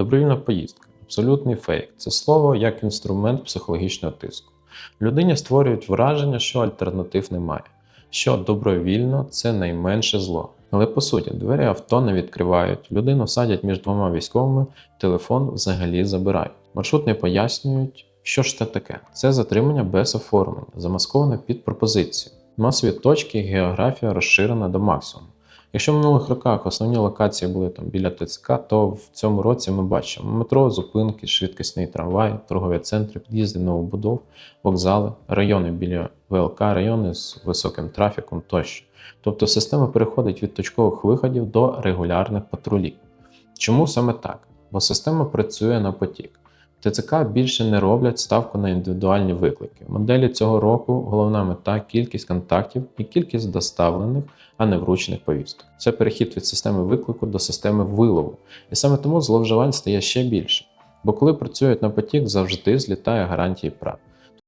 Добровільна поїздка абсолютний фейк. Це слово як інструмент психологічного тиску. Людині створюють враження, що альтернатив немає, що добровільно це найменше зло. Але по суті, двері авто не відкривають, людину садять між двома військовими, телефон взагалі забирають. Маршрут не пояснюють, що ж це таке. Це затримання без оформлення, замасковане під пропозицію. Масові точки, географія розширена до максимуму. Якщо в минулих роках основні локації були там біля ТЦК, то в цьому році ми бачимо метро, зупинки, швидкісний трамвай, торгові центри, під'їзди новобудов, вокзали, райони біля ВЛК, райони з високим трафіком тощо. Тобто система переходить від точкових виходів до регулярних патрулів. Чому саме так? Бо система працює на потік. ТЦК більше не роблять ставку на індивідуальні виклики. В моделі цього року головна мета кількість контактів і кількість доставлених, а не вручених повісток. Це перехід від системи виклику до системи вилову. І саме тому зловживань стає ще більше. Бо коли працюють на потік, завжди злітає гарантії прав.